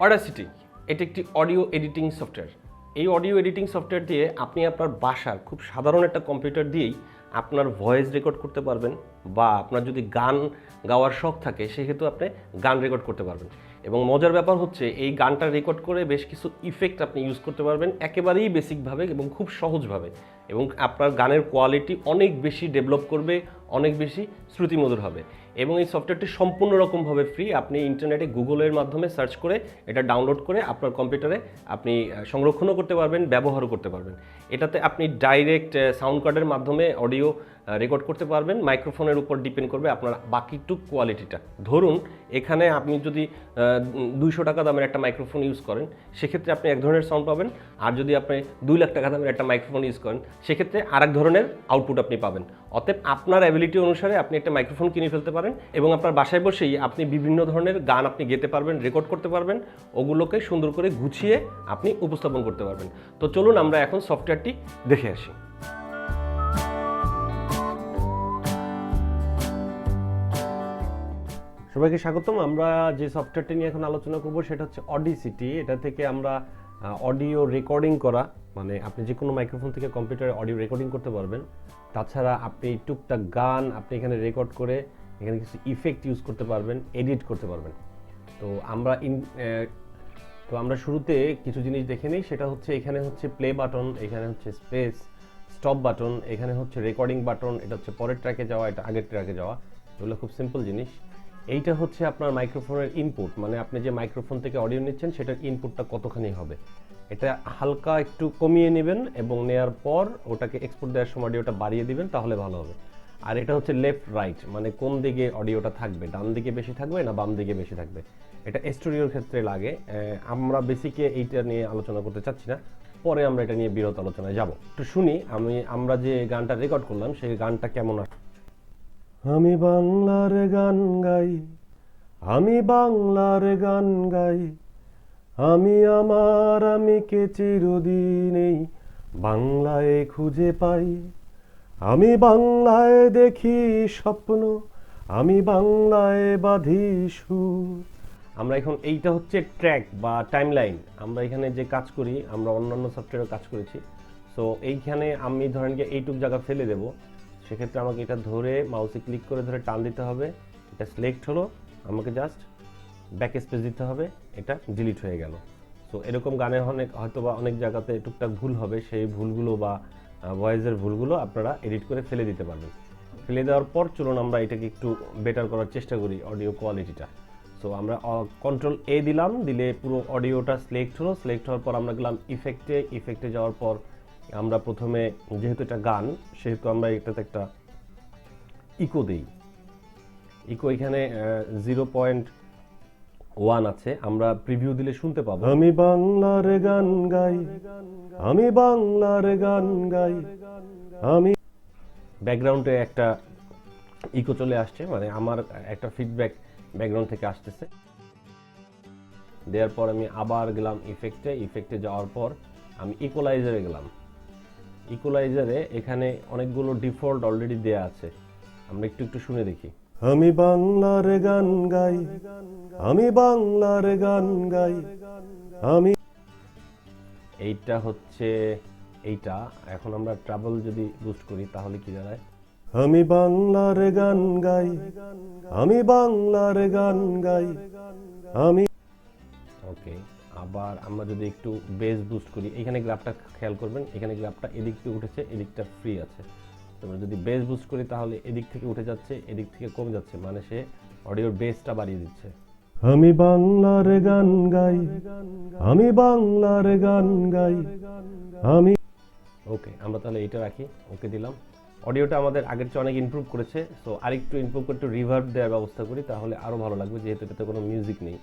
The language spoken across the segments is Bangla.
অডাসিটি এটি একটি অডিও এডিটিং সফটওয়্যার এই অডিও এডিটিং সফটওয়্যার দিয়ে আপনি আপনার বাসার খুব সাধারণ একটা কম্পিউটার দিয়েই আপনার ভয়েস রেকর্ড করতে পারবেন বা আপনার যদি গান গাওয়ার শখ থাকে, সেহেতু আপনি গান রেকর্ড করতে পারবেন। এবং মজার ব্যাপার হচ্ছে, এই গানটা রেকর্ড করে বেশ কিছু ইফেক্ট আপনি ইউজ করতে পারবেন একেবারেই বেসিকভাবে এবং খুব সহজভাবে। এবং আপনার গানের কোয়ালিটি অনেক বেশি ডেভেলপ করবে অনেক বেশি শ্রুতিমধুর হবে। এবং এই সফটওয়্যারটি সম্পূর্ণ রকমভাবে ফ্রি আপনি ইন্টারনেটে গুগলের মাধ্যমে সার্চ করে এটা ডাউনলোড করে আপনার কম্পিউটারে আপনি সংরক্ষণও করতে পারবেন, ব্যবহারও করতে পারবেন। এটাতে আপনি ডাইরেক্ট সাউন্ড কার্ডের মাধ্যমে অডিও রেকর্ড করতে পারবেন। মাইক্রোফোনের উপর ডিপেন্ড করবে আপনার বাকিটুক কোয়ালিটিটা ধরুন, এখানে আপনি যদি দুইশো টাকা দামের একটা মাইক্রোফোন ইউজ করেন, সেক্ষেত্রে আপনি এক ধরনের সাউন্ড পাবেন। আর যদি আপনি দুই লাখ টাকা দামের একটা মাইক্রোফোন ইউজ করেন, সেক্ষেত্রে আর এক ধরনের আউটপুট আপনি পাবেন। অতএব আপনার অ্যাবিলিটি অনুসারে আপনি একটা মাইক্রোফোন কিনে ফেলতে পারেন এবং আপনার বাসায় বসেই আপনি বিভিন্ন ধরনের গান আপনি গেতে পারবেন রেকর্ড করতে পারবেন, ওগুলোকে সুন্দর করে গুছিয়ে আপনি উপস্থাপন করতে পারবেন। তো চলুন আমরা এখন সফটওয়্যারটি দেখে আসি। সবাইকে স্বাগতম। আমরা যে সফটওয়্যারটি নিয়ে এখন আলোচনা করব সেটা হচ্ছে অডিসিটি এটা থেকে আমরা অডিও রেকর্ডিং করা মানে আপনি যে কোনো মাইক্রোফোন থেকে কম্পিউটারে অডিও রেকর্ডিং করতে পারবেন। তাছাড়া আপনি টুকটাক গান আপনি এখানে রেকর্ড করে এখানে কিছু ইফেক্ট ইউজ করতে পারবেন এডিট করতে পারবেন। তো আমরা ইন তো আমরা শুরুতে কিছু জিনিস দেখে নিই। সেটা হচ্ছে এখানে হচ্ছে প্লে বাটন এখানে হচ্ছে স্পেস স্টপ বাটন এখানে হচ্ছে রেকর্ডিং বাটন এটা হচ্ছে পরের ট্র্যাকে যাওয়া, এটা আগের ট্র্যাকে যাওয়া। এগুলো খুব সিম্পল জিনিস। এইটা হচ্ছে আপনার মাইক্রোফোনের ইনপুট মানে আপনি যে মাইক্রোফোন থেকে অডিও নিচ্ছেন, সেটার ইনপুটটা কতখানি হবে। এটা হালকা একটু কমিয়ে নেবেন এবং নেয়ার পর ওটাকে এক্সপোর্ট দেওয়ার সময় অডিওটা বাড়িয়ে দিবেন, তাহলে ভালো হবে। আর এটা হচ্ছে লেফট রাইট মানে কোন দিকে অডিওটা থাকবে, ডান দিকে বেশি থাকবে না বাম দিকে বেশি থাকবে? এটা স্টুডিওর ক্ষেত্রে লাগে। আমরা বেসিকে এইটা নিয়ে আলোচনা করতে চাচ্ছি না। পরে আমরা এটা নিয়ে বিরত আলোচনায় যাব। একটু শুনি, আমি, আমরা যে গানটা রেকর্ড করলাম, সেই গানটা কেমন আমি বাংলার গান গাই, আমি বাংলার গান গাই। আমি আমার আমিকে চিরদিনেই বাংলায় খুঁজে পাই? আমি বাংলায় দেখি স্বপ্ন, আমি বাংলায় বাঁধি সুর। আমরা এখন এইটা হচ্ছে ট্র্যাক বা টাইমলাইন। আমরা এখানে যে কাজ করি, আমরা অন্যান্য সফটওয়্যারে কাজ করেছি। সো এইখানে আমি ধরেন যে এইটুক জায়গা ফেলে দেবো। সেক্ষেত্রে আমাকে এটা ধরে মাউসে ক্লিক করে ধরে টান দিতে হবে। এটা সিলেক্ট হলো। আমাকে জাস্ট ব্যাক স্পেস দিতে হবে, এটা ডিলিট হয়ে গেল। সো এরকম গানের অনেক হয়তো বা অনেক জায়গাতে টুকটাক ভুল হবে, সেই ভুলগুলো বা ভয়েসের ভুলগুলো আপনারা এডিট করে ফেলে দিতে পারবেন। ফেলে দেওয়ার পর চলুন আমরা এটাকে একটু বেটার করার চেষ্টা করি অডিও কোয়ালিটিটা সো আমরা কন্ট্রোল এ দিলাম, দিলে পুরো অডিওটা সিলেক্ট হলো সিলেক্ট হওয়ার পর আমরা গেলাম ইফেক্টে ইফেক্টে যাওয়ার পর আমরা প্রথমে, যেহেতু এটা গান, সেহেতু আমরা এটাতে একটা ইকো দিই। ইকো এখানে জিরো পয়েন্ট ওয়ান আছে আমরা প্রিভিউ দিলে শুনতে পাবো। আমি বাংলার গান গাই আমি বাংলার গান গাই আমি ব্যাকগ্রাউন্ডে একটা ইকো চলে আসছে মানে আমার একটা ফিডব্যাক ব্যাকগ্রাউন্ড থেকে আসতেছে। দেওয়ার পর আমি আবার গেলাম ইফেক্টে ইফেক্টে যাওয়ার পর আমি ইকোলাইজারে গেলাম। ইকোলাইজারে এখানে অনেকগুলো ডিফল্ট অলরেডি দেয়া আছে। আমরা একটু একটু শুনে দেখি। আমি বাংলার গান গাই আমি বাংলার গান গাই আমি এইটা হচ্ছে এইটা। এখন আমরা ট্রাভেল যদি বুস্ট করি তাহলে কি দাঁড়ায়? আমি বাংলার গান গাই আমি বাংলার গান গাই আমি ওকে আবার আমরা যদি একটু বেস বুস্ট করি এখানে গ্রাফটা খেয়াল করবেন এখানে গ্রাফটা এদিক থেকে উঠেছে এদিকটা ফ্রি আছে। তোমরা যদি বেস বুস্ট করি তাহলে এদিক থেকে উঠে যাচ্ছে এদিক থেকে কমে যাচ্ছে মানে সে অডিওর বেসটা বাড়িয়ে দিচ্ছে। আমি বাংলার গান গাই আমি বাংলার গান গাই আমি ওকে আমরা তাহলে এটা রাখি ওকে দিলাম। অডিওটা আমাদের আগের চেয়ে অনেক ইমপ্রুভ করেছে সো আরেকটু ইমপ্রুভ করে একটু রিভার্ব দেওয়ার ব্যবস্থা করি তাহলে আরও ভালো লাগবে যেহেতু এটাতে কোনো মিউজিক নেই।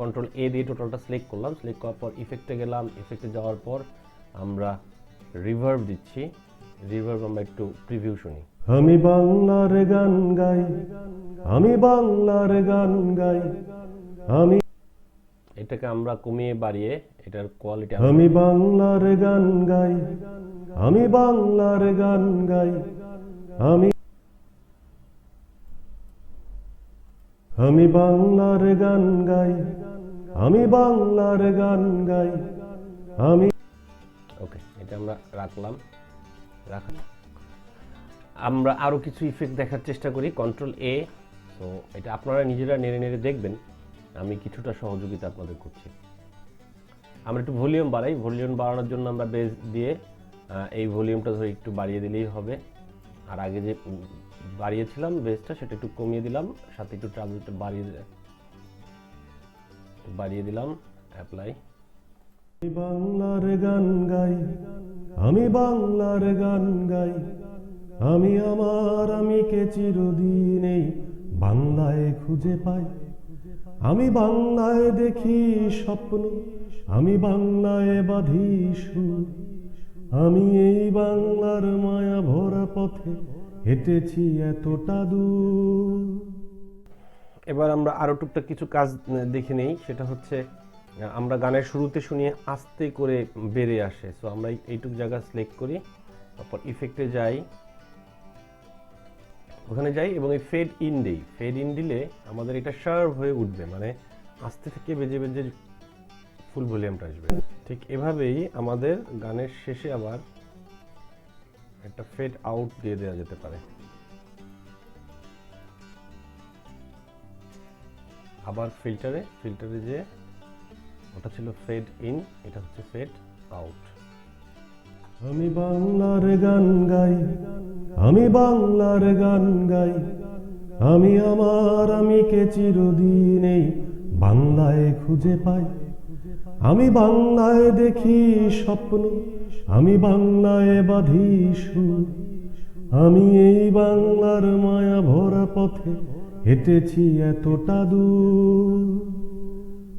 কন্ট্রোল এ দিয়ে টোটালটা সিলেক্ট করলাম সিলেক্ট করার পর ইফেক্টে গেলাম ইফেক্টে যাওয়ার পর আমরা রিভার্ব দিচ্ছি। রিভার্ব আমরা একটু প্রিভিউ শুনি। আমি বাংলার গান গাই আমি বাংলার গান গাই আমি এটাকে আমরা কমিয়ে বাড়িয়ে এটার কোয়ালিটি আমি বাংলার গান গাই আমি বাংলার গান গাই আমি আমি বাংলার গান গাই আমি বাংলার গান গাই আমি ওকে এটা আমরা রাখলাম। রাখা আমরা আরও কিছু ইফেক্ট দেখার চেষ্টা করি কন্ট্রোল এ তো এটা আপনারা নিজেরা নেড়ে নেড়ে দেখবেন। আমি কিছুটা সহযোগিতা আপনাদের করছি। আমরা একটু ভলিউম বাড়াই। ভলিউম বাড়ানোর জন্য আমরা বেস দিয়ে এই ভলিউমটা ধরে একটু বাড়িয়ে দিলেই হবে। আর আগে যে বাড়িয়েছিলাম বেসটা সেটা একটু কমিয়ে দিলাম। সাথে একটু ট্রাভেলটা বাড়িয়ে দে- বাড়িয়ে দিলাম অ্যাপ্লাই বাংলার গান গাই। আমি বাংলার গান গাই। আমি আমার, আমি কে চিরদিনেই বাংলায় খুঁজে পাই। আমি বাংলায় দেখি স্বপ্ন, আমি বাংলায় বাঁধি সুর। আমি এই বাংলার মায়া ভরা পথে হেঁটেছি এতটা দূর। এবার আমরা আরও টুকটাক কিছু কাজ দেখে নেই, সেটা হচ্ছে আমরা গানের শুরুতে শুনিয়ে আস্তে করে বেড়ে আসে। সো আমরা এই- এইটুক জায়গা সিলেক্ট করি, তারপর ইফেক্টে যাই। ওখানে যাই এবং এই ফেড ইন দিই। ফেড ইন দিলে আমাদের এটা শার্প হয়ে উঠবে মানে আস্তে থেকে বেজে বেজে ফুল ভলিউমটা আসবে। ঠিক এভাবেই আমাদের গানের শেষে আবার একটা ফেড আউট দিয়ে দেওয়া যেতে পারে। আবার ফিল্টারে ফিল্টারে যে ওটা ছিল ফেড ইন এটা হচ্ছে ফেড আউট আমি বাংলার গান গাই, আমি বাংলার গান গাই, আমি আমার আমিকে চিরদিনেই বাংলায় খুঁজে পাই। আমি বাংলায় দেখি স্বপ্ন, আমি বাংলায় বাঁধি সুর। আমি এই বাংলার মায়া ভরা পথে হেঁটেছি এতটা দূর।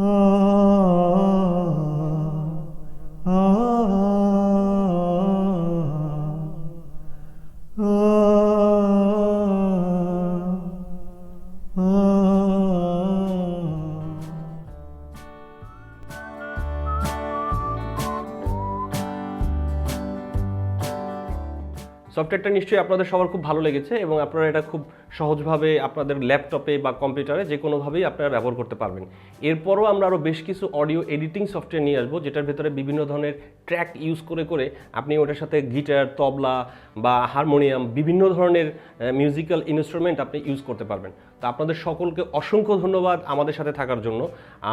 ah, ah. ah, ah. সফটওয়্যারটা নিশ্চয়ই আপনাদের সবার খুব ভালো লেগেছে এবং আপনারা এটা খুব সহজভাবে আপনাদের ল্যাপটপে বা কম্পিউটারে যে কোনোভাবেই আপনারা ব্যবহার করতে পারবেন। এরপরও আমরা আরও বেশ কিছু অডিও এডিটিং সফটওয়্যার নিয়ে আসব, যেটার ভেতরে বিভিন্ন ধরনের ট্র্যাক ইউজ করে করে আপনি ওটার সাথে গিটার, তবলা বা হারমোনিয়াম বিভিন্ন ধরনের মিউজিক্যাল ইনস্ট্রুমেন্ট আপনি ইউজ করতে পারবেন। তো আপনাদের সকলকে অসংখ্য ধন্যবাদ আমাদের সাথে থাকার জন্য।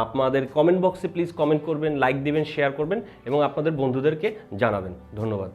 আপনাদের কমেন্ট বক্সে প্লিজ কমেন্ট করবেন লাইক দিবেন শেয়ার করবেন এবং আপনাদের বন্ধুদেরকে জানাবেন। ধন্যবাদ।